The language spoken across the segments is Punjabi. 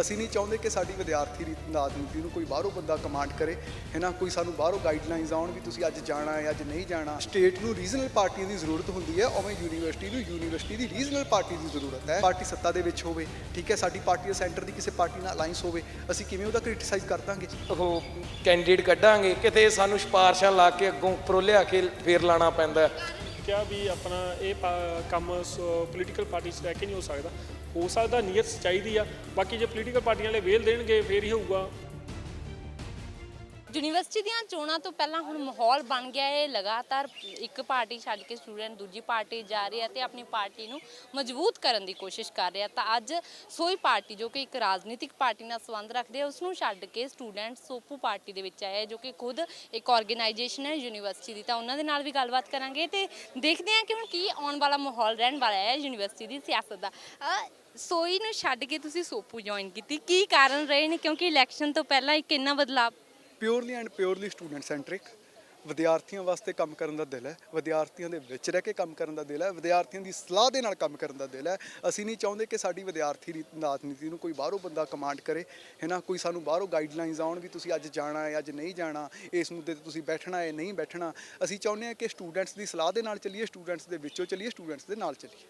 ਅਸੀਂ ਨਹੀਂ ਚਾਹੁੰਦੇ ਕਿ ਸਾਡੀ ਵਿਦਿਆਰਥੀ ਰਾਜਨੀਤੀ ਨੂੰ ਕੋਈ ਬਾਹਰੋਂ ਬੰਦਾ ਕਮਾਂਡ ਕਰੇ ਹੈ ਨਾ? ਕੋਈ ਸਾਨੂੰ ਬਾਹਰੋਂ ਗਾਈਡਲਾਈਨਸ ਆਉਣ ਵੀ ਤੁਸੀਂ ਅੱਜ ਜਾਣਾ ਹੈ ਅੱਜ ਨਹੀਂ ਜਾਣਾ। ਸਟੇਟ ਨੂੰ ਰੀਜਨਲ ਪਾਰਟੀਆਂ ਦੀ ਜ਼ਰੂਰਤ ਹੁੰਦੀ ਹੈ ਉਵੇਂ ਯੂਨੀਵਰਸਿਟੀ ਨੂੰ ਯੂਨੀਵਰਸਿਟੀ ਦੀ ਰੀਜਨਲ ਪਾਰਟੀ ਦੀ ਜ਼ਰੂਰਤ ਹੈ। ਪਾਰਟੀ ਸੱਤਾ ਦੇ ਵਿੱਚ ਹੋਵੇ ਠੀਕ ਹੈ? ਸਾਡੀ ਪਾਰਟੀ ਦਾ ਸੈਂਟਰ ਦੀ ਕਿਸੇ ਪਾਰਟੀ ਨਾਲ ਅਲਾਈਅੰਸ ਹੋਵੇ ਅਸੀਂ ਕਿਵੇਂ ਉਹਦਾ ਕ੍ਰਿਟਿਸਾਈਜ਼ ਕਰ ਦਾਂਗੇ? ਉਹ ਕੈਂਡੀਡੇਟ ਕੱਢਾਂਗੇ ਕਿਤੇ ਸਾਨੂੰ ਸਿਫਾਰਸ਼ਾਂ ਲਾ ਕੇ ਅੱਗੋਂ ਉੱਪਰੋਂ ਲਿਆ ਕੇ ਫੇਰ ਲਾਣਾ ਪੈਂਦਾ ਕਿਹਾ ਵੀ ਆਪਣਾ ਇਹ ਕੰਮ ਪੋਲੀਟੀਕਲ ਪਾਰਟੀ 'ਚ ਰਹਿ ਕੇ ਨਹੀਂ ਹੋ ਸਕਦਾ। ਹੋ ਸਕਦਾ ਨੀਅਤ ਚਾਹੀਦੀ ਆ। ਬਾਕੀ ਜੇ ਪੋਲੀਟੀਕਲ ਪਾਰਟੀਆਂ ਵਾਲੇ ਵੇਲ ਦੇਣਗੇ, ਫੇਰ ਹੀ ਹੋਊਗਾ। ਯੂਨੀਵਰਸਿਟੀ ਦੀਆਂ ਚੋਣਾਂ ਤੋਂ ਪਹਿਲਾਂ ਹੁਣ ਮਾਹੌਲ ਬਣ ਗਿਆ ਹੈ ਲਗਾਤਾਰ ਇੱਕ ਪਾਰਟੀ ਛੱਡ ਕੇ ਸਟੂਡੈਂਟ ਦੂਜੀ ਪਾਰਟੀ ਜਾ ਰਹੇ ਆ ਤੇ ਆਪਣੀ ਪਾਰਟੀ ਨੂੰ ਮਜ਼ਬੂਤ ਕਰਨ ਦੀ ਕੋਸ਼ਿਸ਼ ਕਰ ਰਿਹਾ। ਤਾਂ ਅੱਜ ਸੋਈ ਪਾਰਟੀ ਜੋ ਕਿ ਇੱਕ ਰਾਜਨੀਤਿਕ ਪਾਰਟੀ ਨਾਲ ਸੰਬੰਧ ਰੱਖਦੇ ਆ ਉਸ ਨੂੰ ਛੱਡ ਕੇ ਸਟੂਡੈਂਟ ਸੋਪੂ ਪਾਰਟੀ ਦੇ ਵਿੱਚ ਆਏ ਜੋ ਕਿ ਖੁਦ ਇੱਕ ਆਰਗੇਨਾਈਜੇਸ਼ਨ ਹੈ ਯੂਨੀਵਰਸਿਟੀ ਦੀ। ਤਾਂ ਉਹਨਾਂ ਦੇ ਨਾਲ ਵੀ ਗੱਲਬਾਤ ਕਰਾਂਗੇ ਤੇ ਦੇਖਦੇ ਹਾਂ ਕਿ ਹੁਣ ਕੀ ਆਉਣ ਵਾਲਾ ਮਾਹੌਲ ਰਹਿਣ ਵਾਲਾ ਹੈ ਯੂਨੀਵਰਸਿਟੀ ਦੀ ਸਿਆਸਤ ਦਾ। ਸੋਈ ਨੂੰ ਛੱਡ ਕੇ ਤੁਸੀਂ ਸੋਪੂ ਜੁਆਇਨ ਕੀਤੀ। ਕੀ ਕਾਰਨ ਰਹੇ ਨੇ? ਕਿਉਂਕਿ ਇਲੈਕਸ਼ਨ ਤੋਂ ਪਹਿਲਾਂ ਇੱਕ ਇੰਨਾ ਬਦਲਾਅ purely and purely student centric ਵਿਦਿਆਰਥੀਆਂ ਵਾਸਤੇ ਕੰਮ ਕਰਨ ਦਾ ਦਿਲ ਹੈ। ਵਿਦਿਆਰਥੀਆਂ ਦੇ ਵਿੱਚ ਰਹਿ ਕੇ ਕੰਮ ਕਰਨ ਦਾ ਦਿਲ ਹੈ। ਵਿਦਿਆਰਥੀਆਂ ਦੀ ਸਲਾਹ ਦੇ ਨਾਲ ਕੰਮ ਕਰਨ ਦਾ ਦਿਲ ਹੈ। ਅਸੀਂ ਨਹੀਂ ਚਾਹੁੰਦੇ ਕਿ ਸਾਡੀ ਵਿਦਿਆਰਥੀ ਰਾਜਨੀਤੀ ਨੂੰ ਕੋਈ ਬਾਹਰੋਂ ਬੰਦਾ ਕਮਾਂਡ ਕਰੇ। ਹੈ ਨਾ ਕੋਈ ਸਾਨੂੰ ਬਾਹਰੋਂ ਗਾਈਡਲਾਈਨਸ ਆਉਣ ਵੀ ਤੁਸੀਂ ਅੱਜ ਜਾਣਾ ਹੈ, ਅੱਜ ਨਹੀਂ ਜਾਣਾ। ਇਸ ਮੁੱਦੇ ਤੇ ਤੁਸੀਂ ਬੈਠਣਾ ਹੈ, ਨਹੀਂ ਬੈਠਣਾ। ਅਸੀਂ ਚਾਹੁੰਦੇ ਹਾਂ ਕਿ ਸਟੂਡੈਂਟਸ ਦੀ ਸਲਾਹ ਦੇ ਨਾਲ ਚੱਲੀਏ ਸਟੂਡੈਂਟਸ ਦੇ ਵਿੱਚੋਂ ਚੱਲੀਏ ਸਟੂਡੈਂਟਸ ਦੇ ਨਾਲ ਚੱਲੀਏ।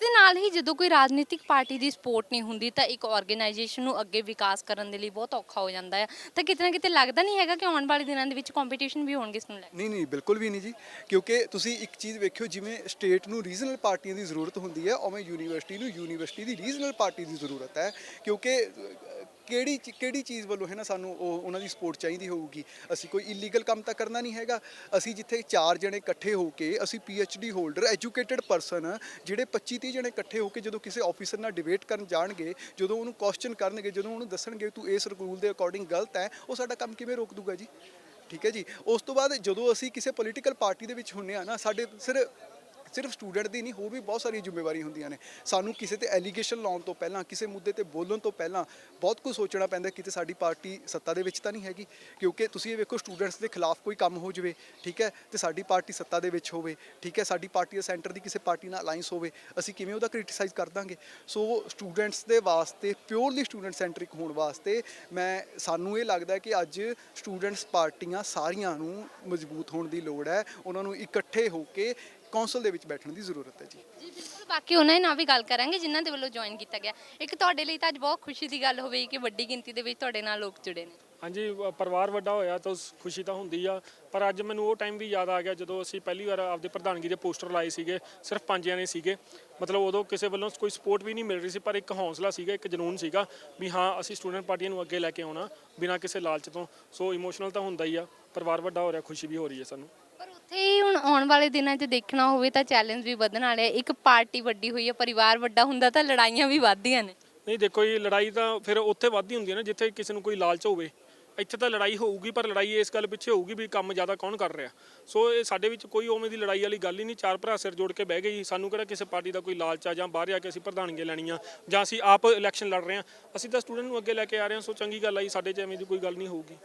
ਦੇ ਨਾਲ ਹੀ ਜਦੋਂ ਕੋਈ ਰਾਜਨੀਤਿਕ ਪਾਰਟੀ ਦੀ ਸਪੋਰਟ ਨਹੀਂ ਹੁੰਦੀ ਤਾਂ ਇੱਕ ਆਰਗੇਨਾਈਜੇਸ਼ਨ ਨੂੰ ਅੱਗੇ ਵਿਕਾਸ ਕਰਨ ਦੇ ਲਈ ਬਹੁਤ ਔਖਾ ਹੋ ਜਾਂਦਾ ਹੈ। ਤਾਂ ਕਿਤੇ ਨਾ ਕਿਤੇ ਲੱਗਦਾ ਨਹੀਂ ਹੈਗਾ ਕਿ ਆਉਣ ਵਾਲੇ ਦਿਨਾਂ ਦੇ ਵਿੱਚ ਕੰਪੀਟੀਸ਼ਨ ਵੀ ਹੋਣਗੇ ਇਸ ਨੂੰ ਲੈ ਕੇ। ਨਹੀਂ ਨਹੀਂ, ਬਿਲਕੁਲ ਵੀ ਨਹੀਂ ਜੀ। ਕਿਉਂਕਿ ਤੁਸੀਂ ਇੱਕ ਚੀਜ਼ ਵੇਖਿਓ, ਜਿਵੇਂ ਸਟੇਟ ਨੂੰ ਰੀਜਨਲ ਪਾਰਟੀਆਂ ਦੀ ਜ਼ਰੂਰਤ ਹੁੰਦੀ ਹੈ, ਉਵੇਂ ਯੂਨੀਵਰਸਿਟੀ ਨੂੰ ਯੂਨੀਵਰਸਿਟੀ ਦੀ ਰੀਜਨਲ ਪਾਰਟੀ ਦੀ ਜ਼ਰੂਰਤ ਹੈ। ਕਿਉਂਕਿ ਕਿਹੜੀ ਚ, ਕਿਹੜੀ ਚੀਜ਼ ਵੱਲੋਂ ਹੈ ਨਾ ਸਾਨੂੰ ਉਹ, ਉਹਨਾਂ ਦੀ ਸਪੋਰਟ ਚਾਹੀਦੀ ਹੋਊਗੀ? ਅਸੀਂ ਕੋਈ ਇਲੀਗਲ ਕੰਮ ਤਾਂ ਕਰਨਾ ਨਹੀਂ ਹੈਗਾ। ਅਸੀਂ ਜਿੱਥੇ ਚਾਰ ਜਣੇ ਇਕੱਠੇ ਹੋ ਕੇ, ਅਸੀਂ ਡੀ ਹੋਲਡਰ ਐਜੂਕੇਟਿਡ ਪਰਸਨ ਜਿਹੜੇ 25 30 ਜਣੇ ਇਕੱਠੇ ਹੋ ਕੇ ਜਦੋਂ ਕਿਸੇ ਆਫੀਸਰ ਨਾਲ ਡਿਬੇਟ ਕਰਨ ਜਾਣਗੇ, ਜਦੋਂ ਉਹਨੂੰ ਕੁਐਸਚਨ ਕਰਨਗੇ, ਜਦੋਂ ਉਹਨੂੰ ਦੱਸਣਗੇ ਤੂੰ ਇਸ ਰੂਲ ਦੇ ਅਕੋਰਡਿੰਗ ਗਲਤ ਹੈ, ਉਹ ਸਾਡਾ ਕੰਮ ਕਿਵੇਂ ਰੋਕ ਦੂਗਾ ਜੀ? ਠੀਕ ਹੈ ਜੀ? ਉਸ ਤੋਂ ਬਾਅਦ ਜਦੋਂ ਅਸੀਂ ਕਿਸੇ ਪੋਲੀਟੀਕਲ ਪਾਰਟੀ ਦੇ ਵਿੱਚ ਹੁੰਨੇ ਆ ਨਾ, ਸਾਡੇ ਸਿਰ ਸਿਰਫ ਸਟੂਡੈਂਟ ਦੀ ਨਹੀਂ, ਹੋਰ ਵੀ ਬਹੁਤ ਸਾਰੀਆਂ ਜ਼ਿੰਮੇਵਾਰੀਆਂ ਹੁੰਦੀਆਂ ਨੇ। ਸਾਨੂੰ ਕਿਸੇ ਤੇ ਐਲੀਗੇਸ਼ਨ ਲਾਉਣ ਤੋਂ ਪਹਿਲਾਂ, ਕਿਸੇ ਮੁੱਦੇ ਤੇ ਬੋਲਣ ਤੋਂ ਪਹਿਲਾਂ ਬਹੁਤ ਕੁਝ ਸੋਚਣਾ ਪੈਂਦਾ, ਕਿਤੇ ਸਾਡੀ ਪਾਰਟੀ ਸੱਤਾ ਦੇ ਵਿੱਚ ਤਾਂ ਨਹੀਂ ਹੈਗੀ। ਕਿਉਂਕਿ ਤੁਸੀਂ ਇਹ ਵੇਖੋ, ਸਟੂਡੈਂਟਸ ਦੇ ਖਿਲਾਫ ਕੋਈ ਕੰਮ ਹੋ ਜਾਵੇ, ਠੀਕ ਹੈ, ਤੇ ਸਾਡੀ ਪਾਰਟੀ ਸੱਤਾ ਦੇ ਵਿੱਚ ਹੋਵੇ, ਠੀਕ ਹੈ, ਸਾਡੀ ਪਾਰਟੀ ਦਾ ਸੈਂਟਰ ਦੀ ਕਿਸੇ ਪਾਰਟੀ ਨਾਲ ਅਲਾਈਅੰਸ ਹੋਵੇ, ਅਸੀਂ ਕਿਵੇਂ ਉਹਦਾ ਕ੍ਰਿਟਿਸਾਈਜ਼ ਕਰ ਦਾਂਗੇ? ਸੋ ਸਟੂਡੈਂਟਸ ਦੇ ਵਾਸਤੇ ਪਿਓਰਲੀ ਸਟੂਡੈਂਟ ਸੈਂਟਰਿਕ ਹੋਣ ਵਾਸਤੇ ਮੈਂ, ਸਾਨੂੰ ਇਹ ਲੱਗਦਾ ਕਿ ਅੱਜ ਸਟੂਡੈਂਟਸ ਪਾਰਟੀਆਂ ਸਾਰੀਆਂ ਨੂੰ ਮਜ਼ਬੂਤ ਹੋਣ ਦੀ ਲੋੜ ਹੈ। ਉਹਨਾਂ ਨੂੰ ਇਕੱਠੇ ਹੋ ਕੇ ਕੌਂਸਲ ਦੇ ਵਿੱਚ ਬੈਠਣ ਦੀ ਜ਼ਰੂਰਤ ਹੈ ਜੀ। ਜੀ ਬਿਲਕੁਲ। ਬਾਕੀ ਉਹਨਾਂ ਨਾਲ ਵੀ ਗੱਲ ਕਰਾਂਗੇ ਜਿਨ੍ਹਾਂ ਦੇ ਵੱਲੋਂ ਜੁਆਇਨ ਕੀਤਾ ਗਿਆ। ਇੱਕ ਤੁਹਾਡੇ ਲਈ ਤਾਂ ਅੱਜ ਬਹੁਤ ਖੁਸ਼ੀ ਦੀ ਗੱਲ ਹੋਵੇਗੀ ਕਿ ਵੱਡੀ ਗਿਣਤੀ ਦੇ ਵਿੱਚ ਤੁਹਾਡੇ ਨਾਲ ਲੋਕ ਜੁੜੇ ਨੇ। ਹਾਂਜੀ ਅ, ਪਰਿਵਾਰ ਵੱਡਾ ਹੋਇਆ ਤਾਂ ਉਸ ਖੁਸ਼ੀ ਤਾਂ ਹੁੰਦੀ ਆ ਪਰ ਅੱਜ ਮੈਨੂੰ ਉਹ ਟਾਈਮ ਵੀ ਯਾਦ ਆ ਗਿਆ ਜਦੋਂ ਅਸੀਂ ਪਹਿਲੀ ਵਾਰ ਆਪਦੇ ਪ੍ਰਧਾਨਗੀ ਦੇ ਪੋਸਟਰ ਲਾਏ ਸੀਗੇ ਸਿਰਫ ਪੰਜ ਜਣੇ ਸੀਗੇ। ਮਤਲਬ ਉਦੋਂ ਕਿਸੇ ਵੱਲੋਂ ਕੋਈ ਸਪੋਰਟ ਵੀ ਨਹੀਂ ਮਿਲ ਰਹੀ ਸੀ ਪਰ ਇੱਕ ਹੌਸਲਾ ਸੀਗਾ ਇੱਕ ਜਨੂਨ ਸੀਗਾ ਵੀ ਹਾਂ ਅਸੀਂ ਸਟੂਡੈਂਟ ਪਾਰਟੀਆਂ ਨੂੰ ਅੱਗੇ ਲੈ ਕੇ ਆਉਣਾ ਬਿਨਾਂ ਕਿਸੇ ਲਾਲਚ ਤੋਂ। ਸੋ ਇਮੋਸ਼ਨਲ ਤਾਂ ਹੁੰਦਾ ਹੀ ਆ ਪਰਿਵਾਰ ਵੱਡਾ ਹੋ ਰਿਹਾ ਖੁਸ਼ੀ ਵੀ ਹੋ ਰਹੀ ਹੈ ਸਾਨੂੰ। ਪਰ ਉੱਥੇ ਹੀ ਹੁਣ ਆਉਣ ਵਾਲੇ ਦਿਨਾਂ 'ਚ ਦੇਖਣਾ ਹੋਵੇ ਤਾਂ ਚੈਲੰਜ ਵੀ ਵਧਣ ਵਾਲੇ ਆ। ਇੱਕ ਪਾਰਟੀ ਵੱਡੀ ਹੋਈ ਹੈ ਪਰਿਵਾਰ ਵੱਡਾ ਹੁੰਦਾ ਤਾਂ ਲੜਾਈਆਂ ਵੀ ਵੱਧਦੀਆਂ ਨੇ। ਨਹੀਂ, ਦੇਖੋ ਇਹ ਲੜਾਈ ਤਾਂ ਫਿਰ ਉੱਥੇ ਵੱਧਦੀ ਹੁੰਦੀ ਹੈ ਨਾ, ਜਿੱਥੇ ਕਿਸੇ ਨੂੰ ਕੋਈ ਲਾਲਚ ਹੋਵੇ। ਇੱਥੇ ਤਾਂ ਲੜਾਈ ਹੋਊਗੀ, ਪਰ ਲੜਾਈ ਇਸ ਗੱਲ ਪਿੱਛੇ ਹੋਊਗੀ ਵੀ ਕੰਮ ਜ਼ਿਆਦਾ ਕੌਣ ਕਰ ਰਿਹਾ। ਸੋ ਇਹ ਸਾਡੇ ਵਿੱਚ ਕੋਈ ਉਵੇਂ ਦੀ ਲੜਾਈ ਵਾਲੀ ਗੱਲ ਹੀ ਨਹੀਂ। ਚਾਰ ਭਰਾ ਸਿਰ ਜੋੜ ਕੇ ਬਹਿ ਗਏ ਜੀ। ਸਾਨੂੰ ਕਿਹੜਾ ਕਿਸੇ ਪਾਰਟੀ ਦਾ ਕੋਈ ਲਾਲਚ ਆ ਜਾਂ ਬਾਹਰ ਆ ਕੇ ਅਸੀਂ ਪ੍ਰਧਾਨਗੀਆਂ ਲੈਣੀਆਂ, ਜਾਂ ਅਸੀਂ ਆਪ ਇਲੈਕਸ਼ਨ ਲੜ ਰਹੇ ਹਾਂ। ਅਸੀਂ ਤਾਂ ਸਟੂਡੈਂਟ ਨੂੰ ਅੱਗੇ ਲੈ ਕੇ ਆ ਰਹੇ ਹਾਂ, ਸੋ ਚੰਗੀ ਗੱਲ ਆ ਜੀ, ਸਾਡੇ 'ਚ ਐਵੇਂ ਦੀ ਕੋਈ ਗੱਲ ਨਹੀਂ ਹੋਊਗੀ।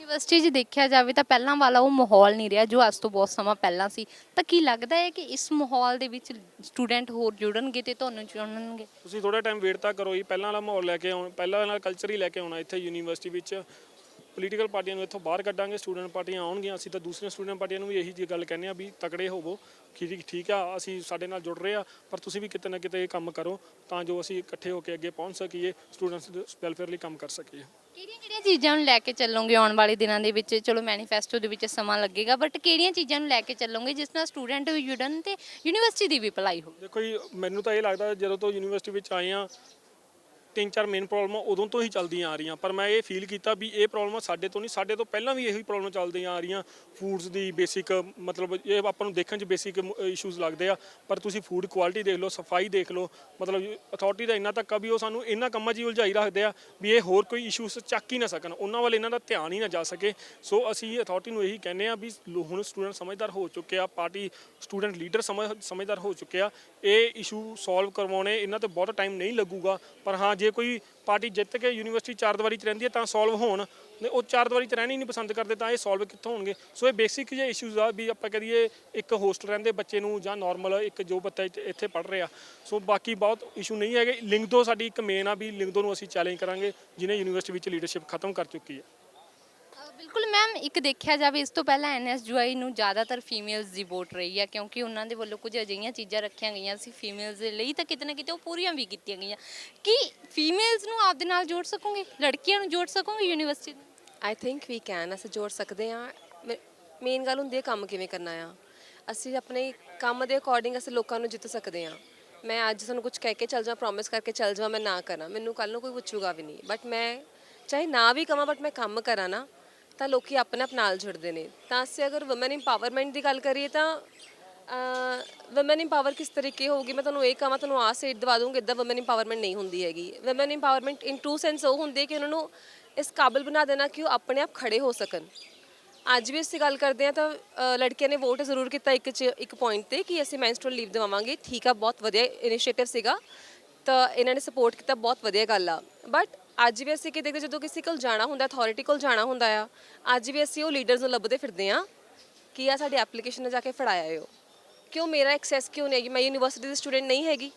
ਯੂਨੀਵਰਸਿਟੀ 'ਚ ਦੇਖਿਆ ਜਾਵੇ ਤਾਂ ਪਹਿਲਾਂ ਵਾਲਾ ਉਹ ਮਾਹੌਲ ਨਹੀਂ ਰਿਹਾ ਜੋ ਅੱਜ ਤੋਂ ਬਹੁਤ ਸਮਾਂ ਪਹਿਲਾਂ ਸੀ। ਤਾਂ ਕੀ ਲੱਗਦਾ ਹੈ ਕਿ ਇਸ ਮਾਹੌਲ ਦੇ ਵਿੱਚ ਸਟੂਡੈਂਟ ਹੋਰ ਜੁੜਨਗੇ ਤੇ ਤੁਹਾਨੂੰ ਚੁਣਨਗੇ? ਤੁਸੀਂ ਥੋੜਾ ਟਾਈਮ ਵੇਟ ਤਾਂ ਕਰੋ ਜੀ। ਪਹਿਲਾਂ ਵਾਲਾ ਮਾਹੌਲ ਲੈ ਕੇ ਆਉਣ, ਪਹਿਲਾਂ ਵਾਲਾ ਕਲਚਰ ਹੀ ਲੈ ਕੇ ਆਉਣਾ ਇੱਥੇ ਯੂਨੀਵਰਸਿਟੀ ਵਿੱਚ। ਪੋਲੀਟੀਕਲ ਪਾਰਟੀਆਂ ਨੂੰ ਇੱਥੋਂ ਬਾਹਰ ਕੱਢਾਂਗੇ ਸਟੂਡੈਂਟ ਪਾਰਟੀਆਂ ਆਉਣਗੀਆਂ। ਅਸੀਂ ਤਾਂ ਦੂਸਰੀਆਂ ਸਟੂਡੈਂਟ ਪਾਰਟੀਆਂ ਨੂੰ ਵੀ ਇਹੀ ਜੀ ਗੱਲ ਕਹਿੰਦੇ ਆ ਵੀ ਤਕੜੇ ਹੋਵੋ। ਠੀਕ ਠੀਕ ਆ, ਅਸੀਂ ਸਾਡੇ ਨਾਲ ਜੁੜ ਰਹੇ ਆ, ਪਰ ਤੁਸੀਂ ਵੀ ਕਿਤੇ ਨਾ ਕਿਤੇ ਇਹ ਕੰਮ ਕਰੋ ਤਾਂ ਜੋ ਅਸੀਂ ਇਕੱਠੇ ਹੋ ਕੇ ਅੱਗੇ ਪਹੁੰਚ ਸਕੀਏ ਸਟੂਡੈਂਟਸ ਵੈਲਫੇਅਰ ਲਈ ਕੰਮ ਕਰ ਸਕੀਏ। ਕਿਹੜੀਆਂ ਕਿਹੜੀਆਂ ਚੀਜ਼ਾਂ ਨੂੰ ਲੈ ਕੇ ਚੱਲੋਗੇ ਆਉਣ ਵਾਲੇ ਦਿਨਾਂ ਦੇ ਵਿੱਚ? ਚਲੋ ਮੈਨੀਫੈਸਟੋ ਦੇ ਵਿੱਚ ਸਮਾਂ ਲੱਗੇਗਾ ਬਟ ਕਿਹੜੀਆਂ ਚੀਜ਼ਾਂ ਨੂੰ ਲੈ ਕੇ ਚੱਲੋਗੇ ਜਿਸ ਨਾਲ ਸਟੂਡੈਂਟ ਵੀ ਤੇ ਯੂਨੀਵਰਸਿਟੀ ਦੀ ਵੀ ਭਲਾਈ ਹੋਵੇ? ਦੇਖੋ ਜੀ, ਮੈਨੂੰ ਤਾਂ ਇਹ ਲੱਗਦਾ ਜਦੋਂ ਤੋਂ ਯੂਨੀਵਰਸਿਟੀ ਵਿੱਚ ਆਏ ਆ ਤਿੰਨ ਚਾਰ ਮੇਨ ਪ੍ਰੋਬਲਮਾਂ ਉਦੋਂ ਤੋਂ ਹੀ ਚੱਲਦੀਆਂ ਆ ਰਹੀਆਂ। ਪਰ ਮੈਂ ਇਹ ਫੀਲ ਕੀਤਾ ਵੀ ਇਹ ਪ੍ਰੋਬਲਮਾਂ ਸਾਡੇ ਤੋਂ ਨਹੀਂ, ਸਾਡੇ ਤੋਂ ਪਹਿਲਾਂ ਵੀ ਇਹੀ ਪ੍ਰੋਬਲਮ ਚੱਲਦੀਆਂ ਆ ਰਹੀਆਂ। ਫੂਡਸ ਦੀ ਬੇਸਿਕ ਮਤਲਬ ਇਹ ਆਪਾਂ ਨੂੰ ਦੇਖਣ 'ਚ ਬੇਸਿਕ ਇਸ਼ੂਜ਼ ਲੱਗਦੇ ਆ। ਪਰ ਤੁਸੀਂ ਫੂਡ ਕੁਆਲਿਟੀ ਦੇਖ ਲਓ, ਸਫ਼ਾਈ ਦੇਖ ਲਓ, ਮਤਲਬ ਅਥਾਰਟੀ ਦਾ ਇੰਨਾ ਤੱਕ ਆ ਵੀ ਉਹ ਸਾਨੂੰ ਇਹਨਾਂ ਕੰਮਾਂ 'ਚ ਹੀ ਉਲਝਾਈ ਰੱਖਦੇ ਆ ਵੀ ਇਹ ਹੋਰ ਕੋਈ ਇਸ਼ੂਸ ਚੱਕ ਹੀ ਨਾ ਸਕਣ। ਉਹਨਾਂ ਵੱਲ ਇਹਨਾਂ ਦਾ ਧਿਆਨ ਹੀ ਨਾ ਜਾ ਸਕੇ। ਸੋ ਅਸੀਂ ਅਥਾਰਟੀ ਨੂੰ ਇਹੀ ਕਹਿੰਦੇ ਆ ਵੀ ਹੁਣ ਸਟੂਡੈਂਟ ਸਮਝਦਾਰ ਹੋ ਚੁੱਕੇ ਆ ਪਾਰਟੀ ਸਟੂਡੈਂਟ ਲੀਡਰ ਸਮਝ, ਸਮਝਦਾਰ ਹੋ ਚੁੱਕੇ ਆ। ਇਹ ਇਸ਼ੂ ਸੋਲਵ ਕਰਵਾਉਣੇ, ਇਹਨਾਂ ਤੇ ਬਹੁਤ ਟਾਈਮ ਨਹੀਂ ਲੱਗੂਗਾ। ਪਰ ਹਾਂ ਜੇ ਕੋਈ ਪਾਰਟੀ ਜਿੱਤ ਕੇ ਯੂਨੀਵਰਸਿਟੀ ਚਾਰ ਦੀਵਾਰੀ 'ਚ ਰਹਿੰਦੀ ਹੈ ਤਾਂ ਸੋਲਵ ਹੋਣ ਨੇ ਉਹ ਚਾਰ ਦੀਵਾਰੀ 'ਚ ਰਹਿਣੀ ਨਹੀਂ ਪਸੰਦ ਕਰਦੇ ਤਾਂ ਇਹ ਸੋਲਵ ਕਿੱਥੋਂ ਹੋਣਗੇ? ਸੋ ਇਹ ਬੇਸਿਕ ਜਿਹੇ ਇਸ਼ੂਜ਼ ਆ ਵੀ ਆਪਾਂ ਕਹਦੀਏ ਇੱਕ ਹੋਸਟਲ ਰਹਿੰਦੇ ਬੱਚੇ ਨੂੰ ਜਾਂ ਨਾਰਮਲ ਇੱਕ ਜੋ ਬੱਚਾ ਇੱਥੇ- ਇੱਥੇ ਪੜ ਰਿਹਾ। ਸੋ ਬਾਕੀ ਬਹੁਤ ਇਸ਼ੂ ਨਹੀਂ ਹੈਗੇ। ਲਿੰਗਦੋ ਸਾਡੀ ਇੱਕ ਮੇਨ ਆ ਵੀ ਲਿੰਗਦੋ ਨੂੰ ਅਸੀਂ ਚੈਲੰਜ ਕਰਾਂਗੇ, ਜਿਹਨੇ ਯੂਨੀਵਰਸਿਟੀ ਵਿੱਚ ਲੀਡਰਸ਼ਿਪ ਖਤਮ ਕਰ ਚੁੱਕੀ ਹੈ। ਬਿਲਕੁਲ ਮੈਮ, ਇੱਕ ਦੇਖਿਆ ਜਾਵੇ ਇਸ ਤੋਂ ਪਹਿਲਾਂ ਐਨਐਸਯੂਆਈ ਨੂੰ ਜ਼ਿਆਦਾਤਰ ਫੀਮੇਲਸ ਦੀ ਵੋਟ ਰਹੀ ਹੈ, ਕਿਉਂਕਿ ਉਹਨਾਂ ਦੇ ਵੱਲੋਂ ਕੁਝ ਅਜਿਹੀਆਂ ਚੀਜ਼ਾਂ ਰੱਖੀਆਂ ਗਈਆਂ ਸੀ ਫੀਮੇਲਸ ਦੇ ਲਈ, ਤਾਂ ਕਿਤੇ ਨਾ ਕਿਤੇ ਉਹ ਪੂਰੀਆਂ ਵੀ ਕੀਤੀਆਂ ਗਈਆਂ। ਕੀ ਫੀਮੇਲਸ ਨੂੰ ਆਪਦੇ ਨਾਲ ਜੋੜ ਸਕੋਗੇ? ਲੜਕੀਆਂ ਨੂੰ ਜੋੜ ਸਕੋਗੇ ਯੂਨੀਵਰਸਿਟੀ ਨੂੰ? ਆਈ ਥਿੰਕ ਵੀ ਕੈਨ ਅਸੀਂ ਜੋੜ ਸਕਦੇ ਹਾਂ। ਮੇਨ ਗੱਲ ਹੁੰਦੀ ਹੈ ਕੰਮ ਕਿਵੇਂ ਕਰਨਾ ਆ। ਅਸੀਂ ਆਪਣੇ ਕੰਮ ਦੇ ਅਕੋਰਡਿੰਗ ਅਸੀਂ ਲੋਕਾਂ ਨੂੰ ਜਿੱਤ ਸਕਦੇ ਹਾਂ। ਮੈਂ ਅੱਜ ਤੁਹਾਨੂੰ ਕੁਝ ਕਹਿ ਕੇ ਚੱਲ ਜਾ ਪ੍ਰੋਮਿਸ ਕਰਕੇ ਚੱਲ ਜਾ ਮੈਂ ਨਾ ਕਰਾਂ। ਮੈਨੂੰ ਕੱਲ ਨੂੰ ਕੋਈ ਪੁੱਛੂਗਾ ਵੀ ਨਹੀਂ। ਬਟ ਮੈਂ ਚਾਹੇ ਨਾ ਵੀ ਕਵਾਂ ਬਟ ਮੈਂ ਕੰਮ ਕਰਾਂ ਨਾ। ਤਾਂ ਲੋਕੀ ਆਪਣੇ ਆਪ ਨਾਲ ਜੁੜਦੇ ਨੇ। ਤਾਂ ਅਸੀਂ ਅਗਰ ਔਮਨ ਇੰਪਾਵਰਮੈਂਟ ਦੀ ਗੱਲ ਕਰੀਏ ਤਾਂ ਵਮਨ ਇੰਪਾਵਰ ਕਿਸ ਤਰੀਕੇ ਹੋਊਗੀ? ਮੈਂ ਤੁਹਾਨੂੰ ਇਹ ਕਹਾਂ ਤੁਹਾਨੂੰ ਆਹ ਸੀਟ ਦਵਾ ਦੂੰਗੀ ਇਦਾਂ ਵਮਨ ਇੰਪਾਵਰਮੈਂਟ ਨਹੀਂ ਹੁੰਦੀ ਹੈਗੀ। Woman empowerment in true sense ਉਹ ਹੁੰਦੀ ਹੈ ਕਿ ਉਹਨਾਂ ਨੂੰ ਇਸ ਕਾਬਿਲ ਬਣਾ ਦੇਣਾ ਕਿ ਉਹ ਆਪਣੇ ਆਪ ਖੜੇ ਹੋ ਸਕਣ। ਅੱਜ ਵੀ ਅਸੀਂ ਗੱਲ ਕਰਦੇ ਹਾਂ ਤਾਂ ਲੜਕੀਆਂ ਨੇ ਵੋਟ ਜ਼ਰੂਰ ਕੀਤਾ ਇੱਕ ਚ, ਇੱਕ ਪੁਆਇੰਟ ਤੇ ਕਿ ਅਸੀਂ ਮੈਂਸਟਰਲ ਲੀਵ ਦਿਵਾਵਾਂਗੇ। ਠੀਕ ਆ, ਬਹੁਤ ਵਧੀਆ ਇਨੀਸ਼ੀਏਟਿਵ ਸੀਗਾ। ਤਾਂ ਇਹਨਾਂ ਨੇ ਸਪੋਰਟ ਕੀਤਾ, ਬਹੁਤ ਵਧੀਆ ਗੱਲ ਆ। ਬਟ ਅੱਜ ਵੀ ਅਸੀਂ ਕੀ ਦੇਖਦੇ ਜਦੋਂ ਕਿਸੇ ਕੋਲ ਜਾਣਾ ਹੁੰਦਾ ਅਥਾਰਟੀ ਕੋਲ ਜਾਣਾ ਹੁੰਦਾ ਆ, ਅੱਜ ਵੀ ਅਸੀਂ ਉਹ ਲੀਡਰਸ ਨੂੰ ਲੱਭਦੇ ਫਿਰਦੇ ਆ ਕਿ ਆ ਸਾਡੀ ਐਪਲੀਕੇਸ਼ਨ ਜਾ ਕੇ ਫੜਾਇਆ ਹੋ ਕਿਉਂ ਮੇਰਾ ਐਕਸੈਸ ਕਿਉਂ ਨਹੀਂ ਹੈਗੀ? ਮੈਂ ਯੂਨੀਵਰਸਿਟੀ ਦੀ ਸਟੂਡੈਂਟ ਨਹੀਂ ਹੈਗੀ।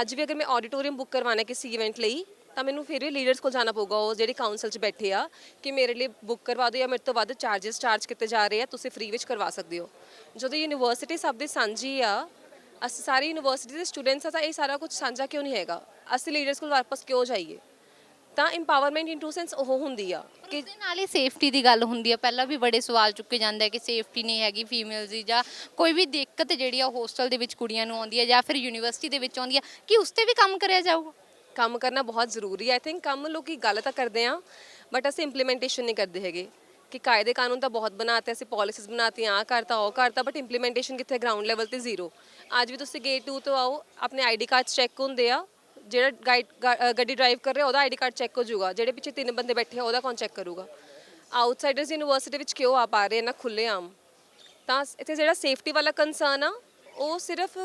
ਅੱਜ ਵੀ ਅਗਰ ਮੈਂ ਆਡੀਟੋਰੀਅਮ ਬੁੱਕ ਕਰਵਾਉਣਾ ਕਿਸੇ ਇਵੈਂਟ ਲਈ, ਤਾਂ ਮੈਨੂੰ ਫਿਰ ਵੀ ਲੀਡਰਸ ਕੋਲ ਜਾਣਾ ਪਊਗਾ, ਉਹ ਜਿਹੜੇ ਕਾਉਂਸਲ 'ਚ ਬੈਠੇ ਆ, ਕਿ ਮੇਰੇ ਲਈ ਬੁੱਕ ਕਰਵਾ ਦਿਓ ਜਾਂ ਮੇਰੇ ਤੋਂ ਵੱਧ ਚਾਰजेस ਚਾਰਜ ਕੀਤੇ ਜਾ ਰਹੇ ਆ, ਤੁਸੀਂ ਫ੍ਰੀ ਵਿੱਚ ਕਰਵਾ ਸਕਦੇ ਹੋ। ਜਦੋਂ ਯੂਨੀਵਰਸਿਟੀ ਸਭ ਦੀ ਸਾਂਝੀ ਆ, ਅਸੀਂ ਸਾਰੀ ਯੂਨੀਵਰਸਿਟੀ ਦੇ ਸਟੂਡੈਂਟਸ ਆ, ਤਾਂ ਇਹ ਸਾਰਾ ਕੁਝ ਸਾਂਝਾ ਕਿਉਂ ਨਹੀਂ ਹੈਗਾ? ਅਸੀਂ ਲੀਡਰਸ ਕੋਲ ਵਾਪਸ ਕਿਉਂ ਜਾਈਏ? ਤਾਂ ਇੰਪਾਵਰਮੈਂਟ ਇਨ ਟੂ ਸੈਂਸ ਉਹ ਹੁੰਦੀ ਆ ਕਿ ਦੇ ਨਾਲ ਹੀ ਸੇਫਟੀ ਦੀ ਗੱਲ ਹੁੰਦੀ ਹੈ ਪਹਿਲਾਂ ਵੀ ਬੜੇ ਸਵਾਲ ਚੁੱਕੇ ਜਾਂਦੇ ਆ ਕਿ ਸੇਫਟੀ ਨਹੀਂ ਹੈਗੀ ਫੀਮੇਲਸ ਦੀ ਜਾਂ ਕੋਈ ਵੀ ਦਿੱਕਤ ਜਿਹੜੀ ਆ ਹੋਸਟਲ ਦੇ ਵਿੱਚ ਕੁੜੀਆਂ ਨੂੰ ਆਉਂਦੀ ਹੈ ਜਾਂ ਫਿਰ ਯੂਨੀਵਰਸਿਟੀ ਦੇ ਵਿੱਚ ਆਉਂਦੀ ਹੈ ਕਿ ਉਸ ਤੇ ਵੀ ਕੰਮ ਕਰਿਆ ਜਾਊਗਾ? ਕੰਮ ਕਰਨਾ ਬਹੁਤ ਜ਼ਰੂਰੀ ਹੈ ਆਈ ਥਿੰਕ ਕੰਮ ਲੋਕੀ ਗੱਲ ਤਾਂ ਕਰਦੇ ਆ ਬਟ ਅਸੀਂ ਇੰਪਲੀਮੈਂਟੇਸ਼ਨ ਨਹੀਂ ਕਰਦੇ ਹੈਗੇ। ਕਿ ਕਾਇਦੇ ਕਾਨੂੰਨ ਤਾਂ ਬਹੁਤ ਬਣਾਤੇ ਅਸੀਂ ਪਾਲਿਸੀਜ਼ ਬਣਾਤੀਆਂ ਆ ਕਰਤਾ ਉਹ ਕਰਤਾ ਬਟ ਇੰਪਲੀਮੈਂਟੇਸ਼ਨ ਕਿੱਥੇ ਗਰਾਊਂਡ ਲੈਵਲ ਤੇ ਜ਼ੀਰੋ ਅੱਜ ਵੀ ਤੁਸੀਂ ਗੇਟ 2 ਤੋਂ ਆਓ ਆਪਣੇ ਆਈਡੀ ਕਾਰਡ ਚੈੱਕ ਹੁੰਦੇ ਆ ਜਿਹੜਾ ਗਾਈਡ ਗਾ- ਗੱਡੀ ਡਰਾਈਵ ਕਰ ਰਿਹਾ, ਉਹਦਾ ਆਈਡੀ ਕਾਰਡ ਚੈੱਕ ਹੋ ਜਾਊਗਾ ਜਿਹੜੇ ਪਿੱਛੇ ਤਿੰਨ ਬੰਦੇ ਬੈਠੇ ਆ, ਉਹਦਾ ਕੌਣ ਚੈੱਕ ਕਰੂਗਾ? ਆਊਟਸਾਈਡਰਸ ਯੂਨੀਵਰਸਿਟੀ ਵਿੱਚ ਕਿਉਂ ਆ ਪਾ ਰਹੇ ਨਾ ਖੁੱਲੇ ਆਮ ਤਾਂ ਇੱਥੇ ਜਿਹੜਾ ਸੇਫਟੀ ਵਾਲਾ ਕੰਸਰਨ ਆ, ਉਹ ਸਿਰਫ,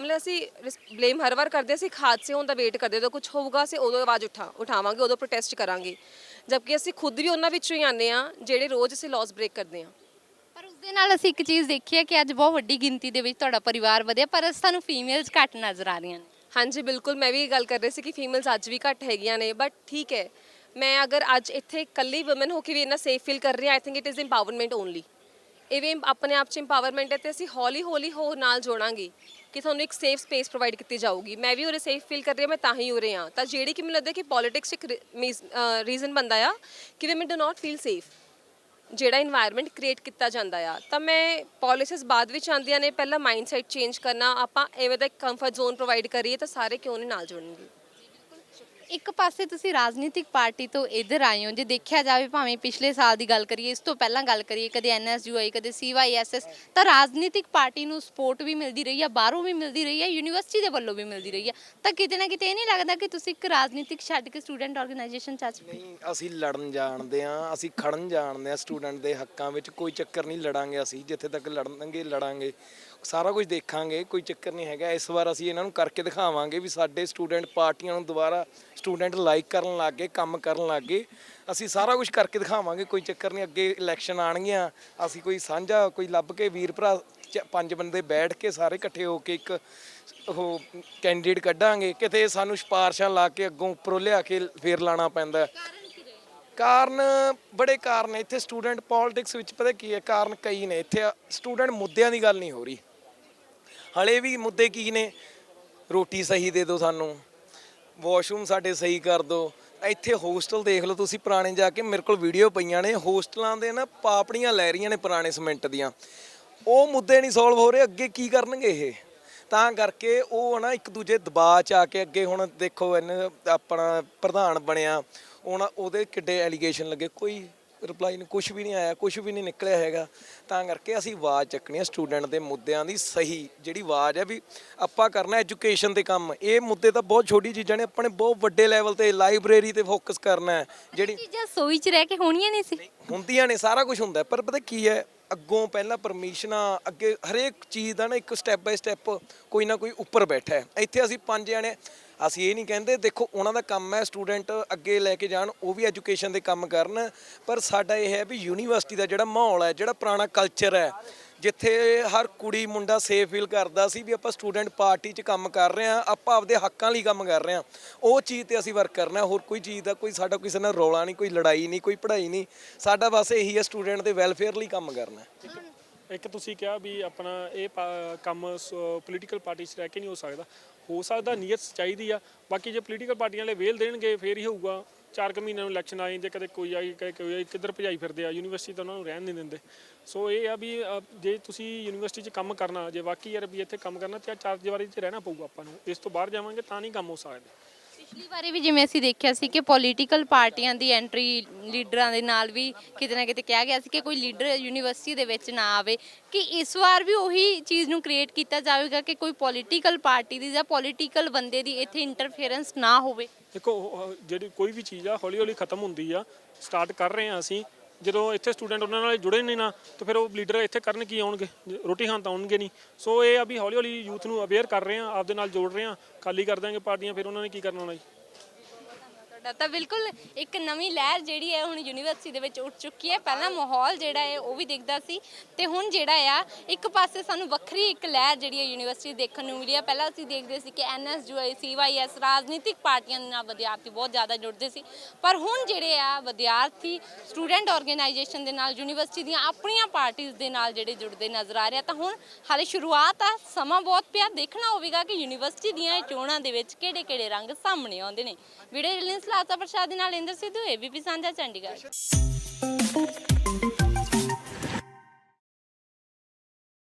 ਮਤਲਬ ਅਸੀਂ ਬਲੇਮ ਹਰ ਵਾਰ ਕਰਦੇ ਅਸੀਂ ਹਾਦਸੇ ਹੋਣ ਦਾ ਵੇਟ ਕਰਦੇ ਜਦੋਂ ਕੁਝ ਹੋਊਗਾ, ਅਸੀਂ ਉਦੋਂ ਆਵਾਜ਼ ਉਠਾ, ਉਠਾਵਾਂਗੇ, ਉਦੋਂ ਪ੍ਰੋਟੈਸਟ ਕਰਾਂਗੇ। ਜਦਕਿ ਅਸੀਂ ਖੁਦ ਵੀ ਉਹਨਾਂ ਵਿੱਚੋਂ ਹੀ ਆਨੇ ਆ, ਜਿਹੜੇ ਰੋਜ਼ ਅਸੀਂ ਲਾਸ ਬ੍ਰੇਕ ਕਰਦੇ ਆ। ਪਰ ਉਸ ਦੇ ਨਾਲ ਅਸੀਂ ਇੱਕ ਚੀਜ਼ ਦੇਖੀ ਹੈ ਕਿ ਅੱਜ ਬਹੁਤ ਵੱਡੀ ਗਿਣਤੀ ਦੇ ਵਿੱਚ ਤੁਹਾਡਾ ਪਰਿਵਾਰ ਵਧਿਆ, ਪਰ ਸਾਨੂੰ ਫੀਮੇਲਸ ਘੱਟ ਨਜ਼ਰ ਆ ਰਹੀਆਂ ਨੇ। ਹਾਂਜੀ, ਬਿਲਕੁਲ, ਮੈਂ ਵੀ ਇਹ ਗੱਲ ਕਰ ਰਹੀ ਸੀ ਕਿ ਫੀਮੇਲਸ ਅੱਜ ਵੀ ਘੱਟ ਹੈਗੀਆਂ ਨੇ ਬਟ ਠੀਕ ਹੈ। ਮੈਂ ਅਗਰ ਅੱਜ ਇੱਥੇ ਇਕੱਲੀ ਔਮਨ ਹੋ ਕੇ ਵੀ ਇੰਨਾ ਸੇਫ ਫੀਲ ਕਰ ਰਹੀ I think it is empowerment only ਇਹ ਵੀ ਆਪਣੇ ਆਪ ਚ ਇੰਪਾਵਰਮੈਂਟ ਹੈ ਤੇ ਅਸੀਂ ਹੌਲੀ ਹੌਲੀ ਹੋਰ ਨਾਲ ਜੋੜਾਂਗੇ ਕਿ ਤੁਹਾਨੂੰ ਇੱਕ ਸੇਫ ਸਪੇਸ ਪ੍ਰੋਵਾਈਡ ਕੀਤੀ ਜਾਊਗੀ। ਮੈਂ ਵੀ ਉਰੇ ਸੇਫ ਫੀਲ ਕਰ ਰਹੀ ਹਾਂ, ਮੈਂ ਤਾਂ ਹੀ ਉਰੇ ਹਾਂ। ਤਾਂ ਜਿਹੜੀ ਕਿ ਮੈਨੂੰ ਲੱਗਦਾ ਕਿ ਪੋਲਿਟਿਕਸ ਇੱਕ ਰੀਜ਼ਨ ਬੰਦਾ ਆ ਕਿ ਵੀ ਮੈਂ ਡੋ ਨਾਟ ਫੀਲ ਸੇਫ ਜਿਹੜਾ এনवायरमेंट ਕ੍ਰੀਏਟ ਕੀਤਾ ਜਾਂਦਾ ਆ, ਤਾਂ ਮੈਂ ਪਾਲਿਸੀਜ਼ ਬਾਅਦ ਵਿੱਚ ਆਉਂਦੀਆਂ ਨੇ, ਪਹਿਲਾਂ ਮਾਈਂਡਸੈਟ ਚੇਂਜ ਕਰਨਾ, ਆਪਾਂ ਐਵੇਂ ਦਾ ਇੱਕ ਕੰਫਰਟ ਜ਼ੋਨ ਪ੍ਰੋਵਾਈਡ ਕਰੀਏ, ਤਾਂ ਸਾਰੇ ਕਿਉਂ ਨਹੀਂ ਨਾਲ ਜੁੜਨਗੇ? ਇੱਕ ਪਾਸੇ ਤੁਸੀਂ ਰਾਜਨੀਤਿਕ ਪਾਰਟੀ ਤੋਂ ਇੱਧਰ ਆਏ ਹੋ, ਜੇ ਦੇਖਿਆ ਜਾਵੇ ਭਾਵੇਂ ਪਿਛਲੇ ਸਾਲ ਦੀ ਗੱਲ ਕਰੀਏ, ਇਸ ਤੋਂ ਪਹਿਲਾਂ ਗੱਲ ਕਰੀਏ, ਕਦੇ ਐਨਐਸਯੂਆਈ ਕਦੇ ਸੀਵਾਈਐਸਐਸ ਤਾਂ ਰਾਜਨੀਤਿਕ ਪਾਰਟੀ ਨੂੰ ਸਪੋਰਟ ਵੀ ਮਿਲਦੀ ਰਹੀ ਹੈ ਬਾਹਰੋਂ ਵੀ ਮਿਲਦੀ ਰਹੀ ਹੈ ਯੂਨੀਵਰਸਿਟੀ ਦੇ ਵੱਲੋਂ ਵੀ ਮਿਲਦੀ ਰਹੀ ਹੈ ਤਾਂ ਕਿਤੇ ਨਾ ਕਿਤੇ ਇਹ ਨਹੀਂ ਲੱਗਦਾ ਕਿ ਤੁਸੀਂ ਇੱਕ ਰਾਜਨੀਤਿਕ ਛੱਡ ਕੇ ਸਟੂਡੈਂਟ ਆਰਗੇਨਾਈਜੇਸ਼ਨ ਚ ਆ ਨਹੀਂ, ਅਸੀਂ ਲੜਨ ਜਾਣਦੇ ਆ ਅਸੀਂ ਖੜਨ ਜਾਣਦੇ ਆ ਸਟੂਡੈਂਟ ਦੇ ਹੱਕਾਂ ਵਿੱਚ, ਕੋਈ ਚੱਕਰ ਨਹੀਂ ਲੜਾਂਗੇ ਅਸੀਂ, ਜਿੱਥੇ ਤੱਕ ਲੜਨਗੇ, ਲੜਾਂਗੇ। ਸਾਰਾ ਕੁਝ ਦੇਖਾਂਗੇ, ਕੋਈ ਚੱਕਰ ਨਹੀਂ ਹੈਗਾ, ਇਸ ਵਾਰ ਅਸੀਂ ਇਹਨਾਂ ਨੂੰ ਕਰਕੇ ਦਿਖਾਵਾਂਗੇ ਵੀ ਸਾਡੇ ਸਟੂਡੈਂਟ ਪਾਰਟੀਆਂ ਨੂੰ ਦੁਬਾਰਾ ਸਟੂਡੈਂਟ ਲਾਈਕ ਕਰਨ ਲੱਗ ਗਏ ਕੰਮ ਕਰਨ ਲੱਗ ਗਏ। ਅਸੀਂ ਸਾਰਾ ਕੁਝ ਕਰਕੇ ਦਿਖਾਵਾਂਗੇ ਕੋਈ ਚੱਕਰ ਨਹੀਂ ਅੱਗੇ ਇਲੈਕਸ਼ਨ ਆਣਗੀਆਂ ਅਸੀਂ ਕੋਈ ਸਾਂਝਾ ਕੋਈ ਲੱਭ ਕੇ ਵੀਰ ਭਰਾ ਪੰਜ ਬੰਦੇ ਬੈਠ ਕੇ ਸਾਰੇ ਇਕੱਠੇ ਹੋ ਕੇ ਇੱਕ ਉਹ ਕੈਂਡੀਡੇਟ ਕੱਢਾਂਗੇ। ਕਿਤੇ ਸਾਨੂੰ ਸਿਫਾਰਸ਼ਾਂ ਲਾ ਕੇ ਅੱਗੋਂ ਉੱਪਰੋਂ ਲਿਆ ਕੇ ਫੇਰ ਲਾਣਾ ਪੈਂਦਾ। ਕਾਰਨ ਬੜੇ ਕਾਰਨ ਇੱਥੇ ਸਟੂਡੈਂਟ ਪੋਲਿਟਿਕਸ ਵਿੱਚ ਪਤਾ ਕੀ ਹੈ ਕਾਰਨ ਕਈ ਨੇ। ਇੱਥੇ ਸਟੂਡੈਂਟ ਮੁੱਦਿਆਂ ਦੀ ਗੱਲ ਨਹੀਂ ਹੋ ਰਹੀ। ਹਲੇ ਵੀ ਮੁੱਦੇ ਕੀ ਨੇ? ਰੋਟੀ ਸਹੀ ਦੇ ਦਿਓ ਸਾਨੂੰ। ਵਾਸ਼ਰੂਮ ਸਾਡੇ ਸਹੀ ਕਰ ਦਿਓ ਇੱਥੇ ਹੋਸਟਲ ਦੇਖ ਲਓ ਤੁਸੀਂ ਪੁਰਾਣੇ ਜਾ ਕੇ, ਮੇਰੇ ਕੋਲ ਵੀਡੀਓ ਪਈਆਂ ਨੇ। ਹੋਸਟਲਾਂ ਦੇ ਨਾ ਪਾਪੜੀਆਂ ਲੈ ਰਹੀਆਂ ਨੇ ਪੁਰਾਣੇ ਸੀਮੈਂਟ ਦੀਆਂ। ਉਹ ਮੁੱਦੇ ਨਹੀਂ ਸੋਲਵ ਹੋ ਰਹੇ, ਅੱਗੇ ਕੀ ਕਰਨਗੇ ਇਹ? ਤਾਂ ਕਰਕੇ ਉਹ ਨਾ ਇੱਕ ਦੂਜੇ ਦਬਾਅ ਚ ਆ ਕੇ ਅੱਗੇ ਹੁਣ ਦੇਖੋ, ਇਹਨੇ ਆਪਣਾ ਪ੍ਰਧਾਨ ਬਣਿਆ। ਹੁਣ ਉਹਦੇ ਕਿੱਡੇ ਐਲੀਗੇਸ਼ਨ ਲੱਗੇ। ਕੋਈ ਰਿਪਲਾਈ ਨਹੀਂ ਕੁਝ ਵੀ ਨਹੀਂ ਆਇਆ ਕੁਝ ਵੀ ਨਹੀਂ ਨਿਕਲਿਆ ਹੈਗਾ। ਤਾਂ ਕਰਕੇ ਅਸੀਂ ਆਵਾਜ਼ ਚੱਕਣੀ ਹੈ ਸਟੂਡੈਂਟ ਦੇ ਮੁੱਦਿਆਂ ਦੀ ਸਹੀ। ਜਿਹੜੀ ਆਵਾਜ਼ ਹੈ ਵੀ ਆਪਾਂ ਕਰਨਾ ਐਜੂਕੇਸ਼ਨ ਤੇ ਕੰਮ। ਇਹ ਮੁੱਦੇ ਤਾਂ ਬਹੁਤ ਛੋਟੀ ਚੀਜ਼ਾਂ ਨੇ ਆਪਾਂ ਨੇ ਬਹੁਤ ਵੱਡੇ ਲੈਵਲ ਤੇ ਲਾਇਬ੍ਰੇਰੀ ਤੇ ਫੋਕਸ ਕਰਨਾ ਹੈ। ਜਿਹੜੀ ਚੀਜ਼ਾਂ ਸੋਈ ਚ ਰਹਿ ਕੇ ਹੋਣੀਆਂ ਨਹੀਂ ਸੀ। ਹੁੰਦੀਆਂ ਨੇ ਸਾਰਾ ਕੁਝ ਹੁੰਦਾ ਪਰ ਪਤਾ ਕੀ ਹੈ ਅੱਗੋਂ ਪਹਿਲਾਂ ਪਰਮਿਸ਼ਨਾਂ ਅੱਗੇ ਹਰੇਕ ਚੀਜ਼ ਦਾ ਨਾ ਇੱਕ ਸਟੈਪ ਬਾਈ ਸਟੈਪ ਕੋਈ ਨਾ ਕੋਈ ਉੱਪਰ ਬੈਠਾ ਹੈ। ਇੱਥੇ ਅਸੀਂ ਪੰਜ ਜਣੇ ਅਸੀਂ ਇਹ ਨਹੀਂ ਕਹਿੰਦੇ, ਦੇਖੋ, ਉਹਨਾਂ ਦਾ ਕੰਮ ਹੈ ਸਟੂਡੈਂਟ ਅੱਗੇ ਲੈ ਕੇ ਜਾਣ, ਉਹ ਵੀ ਐਜੂਕੇਸ਼ਨ ਦੇ ਕੰਮ ਕਰਨ, ਪਰ ਸਾਡਾ ਇਹ ਹੈ ਵੀ ਯੂਨੀਵਰਸਿਟੀ ਦਾ ਜਿਹੜਾ ਮਾਹੌਲ ਹੈ, ਜਿਹੜਾ ਪੁਰਾਣਾ ਕਲਚਰ ਹੈ, ਜਿੱਥੇ ਹਰ ਕੁੜੀ, ਮੁੰਡਾ ਸੇਫ ਫੀਲ ਕਰਦਾ ਸੀ ਵੀ ਆਪਾਂ ਸਟੂਡੈਂਟ ਪਾਰਟੀ 'ਚ ਕੰਮ ਕਰ ਰਹੇ ਹਾਂ, ਆਪਾਂ ਆਪਦੇ ਹੱਕਾਂ ਲਈ ਕੰਮ ਕਰ ਰਹੇ ਹਾਂ। ਉਹ ਚੀਜ਼ ਤੇ ਅਸੀਂ ਵਰਕ ਕਰਨਾ ਹੋਰ ਕੋਈ ਚੀਜ਼ ਦਾ, ਕੋਈ ਸਾਡਾ ਕਿਸੇ ਨਾਲ ਰੌਲਾ ਨਹੀਂ, ਕੋਈ ਲੜਾਈ ਨਹੀਂ, ਕੋਈ ਪੜ੍ਹਾਈ ਨਹੀਂ, ਸਾਡਾ ਬਸ ਇਹੀ ਹੈ ਸਟੂਡੈਂਟ ਦੇ ਵੈਲਫੇਅਰ ਲਈ ਕੰਮ ਕਰਨਾ ਇੱਕ ਤੁਸੀਂ ਕਿਹਾ ਵੀ ਆਪਣਾ ਇਹ ਪਾ- ਕੰਮ ਪੋਲੀਟੀਕਲ ਪਾਰਟੀ 'ਚ ਰਹਿ ਕੇ ਨਹੀਂ ਹੋ ਸਕਦਾ। ਹੋ ਸਕਦਾ ਨੀਅਤ ਚਾਹੀਦੀ ਆ ਬਾਕੀ ਜੇ ਪੋਲੀਟੀਕਲ ਪਾਰਟੀਆਂ ਵਾਲੇ ਵੇਲ ਦੇਣਗੇ ਫੇਰ ਹੀ ਹੋਊਗਾ। ਚਾਰ ਕੁ ਮਹੀਨਿਆਂ ਨੂੰ ਇਲੈਕਸ਼ਨ ਆ ਜਾਂਦੇ ਕਦੇ ਕੋਈ ਆਈ ਕਦੇ ਕੋਈ ਆਈ ਕਿੱਧਰ ਭਜਾਈ ਫਿਰਦੇ ਆ ਯੂਨੀਵਰਸਿਟੀ ਤਾਂ ਉਹਨਾਂ ਨੂੰ ਰਹਿਣ ਨਹੀਂ ਦਿੰਦੇ। ਸੋ ਇਹ ਆ ਵੀ ਅ, ਜੇ ਤੁਸੀਂ ਯੂਨੀਵਰਸਿਟੀ 'ਚ ਕੰਮ ਕਰਨਾ ਜੇ ਵਾਕਈ ਯਾਰ ਵੀ ਇੱਥੇ ਕੰਮ ਕਰਨਾ ਤੇ ਚਾਰ ਦੀਵਾਰੀ 'ਚ ਰਹਿਣਾ ਪਊਗਾ ਆਪਾਂ ਨੂੰ। ਇਸ ਤੋਂ ਬਾਹਰ ਜਾਵਾਂਗੇ ਤਾਂ ਨਹੀਂ ਕੰਮ ਹੋ ਸਕਦਾ। ਪਿਛਲੀ ਵਾਰੀ ਵੀ ਜਿਵੇਂ ਅਸੀਂ ਦੇਖਿਆ ਸੀ ਕਿ ਪੋਲੀਟੀਕਲ ਪਾਰਟੀਆਂ ਦੀ ਐਂਟਰੀ ਲੀਡਰਾਂ ਦੇ ਨਾਲ ਵੀ ਕਿਤੇ ਨਾ ਕਿਤੇ ਕਿਹਾ ਗਿਆ ਸੀ ਕਿ ਕੋਈ ਲੀਡਰ ਯੂਨੀਵਰਸਿਟੀ ਦੇ ਵਿੱਚ ਨਾ ਆਵੇ, ਕਿ ਇਸ ਵਾਰ ਵੀ ਉਹੀ ਚੀਜ਼ ਨੂੰ ਕ੍ਰੀਏਟ ਕੀਤਾ ਜਾਵੇਗਾ ਕਿ ਕੋਈ ਪੋਲੀਟੀਕਲ ਪਾਰਟੀ ਦੀ ਜਾਂ ਪੋਲੀਟੀਕਲ ਬੰਦੇ ਦੀ ਇੱਥੇ ਇੰਟਰਫੇਰੈਂਸ ਨਾ ਹੋਵੇ। ਦੇਖੋ ਜਿਹੜੀ ਕੋਈ ਵੀ ਚੀਜ਼ ਆ ਹੌਲੀ ਹੌਲੀ ਖਤਮ ਹੁੰਦੀ ਆ ਸਟਾਰਟ ਕਰ ਰਹੇ ਆ ਅਸੀਂ। ਜਦੋਂ ਇੱਥੇ ਸਟੂਡੈਂਟ ਉਹਨਾਂ ਨਾਲ ਜੁੜੇ ਨਹੀਂ ਨਾ, ਤਾਂ ਫਿਰ ਉਹ ਲੀਡਰ ਇੱਥੇ ਕਰਨ ਕੀ ਆਉਣਗੇ? ਰੋਟੀ ਖਾਣ ਤਾਂ ਆਉਣਗੇ ਨਹੀਂ। ਸੋ ਇਹ ਆ ਵੀ ਹੌਲੀ ਹੌਲੀ ਯੂਥ ਨੂੰ ਅਵੇਅਰ ਕਰ ਰਹੇ ਆ ਆਪਦੇ ਨਾਲ ਜੋੜ ਰਹੇ ਆ ਖਾਲੀ ਕਰ ਦਾਂਗੇ ਪਾਰਟੀਆਂ, ਫਿਰ ਉਹਨਾਂ ਨੇ ਕੀ ਕਰਨਾ ਹੋਣਾ ਜੀ? ਤੁਹਾਡਾ ਤਾਂ ਬਿਲਕੁਲ ਇੱਕ ਨਵੀਂ ਲਹਿਰ ਜਿਹੜੀ ਹੈ ਹੁਣ ਯੂਨੀਵਰਸਿਟੀ ਦੇ ਵਿੱਚ ਉੱਠ ਚੁੱਕੀ ਹੈ। ਪਹਿਲਾਂ ਮਾਹੌਲ ਜਿਹੜਾ ਹੈ ਉਹ ਵੀ ਦਿਖਦਾ ਸੀ ਤੇ ਹੁਣ ਜਿਹੜਾ ਆ, ਇੱਕ ਪਾਸੇ ਸਾਨੂੰ ਵੱਖਰੀ ਇੱਕ ਲਹਿਰ ਜਿਹੜੀ ਹੈ ਯੂਨੀਵਰਸਿਟੀ ਦੇਖਣ ਨੂੰ ਮਿਲੀ ਹੈ। ਪਹਿਲਾਂ ਅਸੀਂ ਦੇਖਦੇ ਸੀ ਕਿ ਐਨਐਸ ਜੋ ਹੈ ਸੀਵਾਈਐਸ ਰਾਜਨੀਤਿਕ ਪਾਰਟੀਆਂ ਦੇ ਨਾਲ ਵਿਦਿਆਰਥੀ ਬਹੁਤ ਜ਼ਿਆਦਾ ਜੁੜਦੇ ਸੀ। ਪਰ ਹੁਣ ਜਿਹੜੇ ਆ, ਵਿਦਿਆਰਥੀ ਸਟੂਡੈਂਟ ਆਰਗੇਨਾਈਜੇਸ਼ਨ ਦੇ ਨਾਲ, ਯੂਨੀਵਰਸਿਟੀ ਦੀਆਂ ਆਪਣੀਆਂ ਪਾਰਟੀਆਂ ਦੇ ਨਾਲ ਜਿਹੜੇ ਜੁੜਦੇ ਨਜ਼ਰ ਆ ਰਹੇ ਆ, ਤਾਂ ਹੁਣ ਹਾਲੇ ਸ਼ੁਰੂਆਤ ਆ, ਸਮਾਂ ਬਹੁਤ ਪਿਆ। ਦੇਖਣਾ ਹੋਵੇਗਾ ਕਿ ਯੂਨੀਵਰਸਿਟੀ ਦੀਆਂ ਇਹ ਚੋਣਾਂ ਦੇ ਵਿੱਚ ਕਿਹੜੇ ਕਿਹੜੇ ਰੰਗ ਸਾਹਮਣੇ ਆਉਂਦੇ ਨੇ। ਵੀਡੀਓ ਜਰਨਲਿਸਟ ਲਾਤਾ ਪ੍ਰਸ਼ਾਦ ਦੇ ਨਾਲ ਇੰਦਰ ਸਿੱਧੂ ਏਬੀਪੀ ਸਾਂਝਾ ਚੰਡੀਗੜ੍ਹ।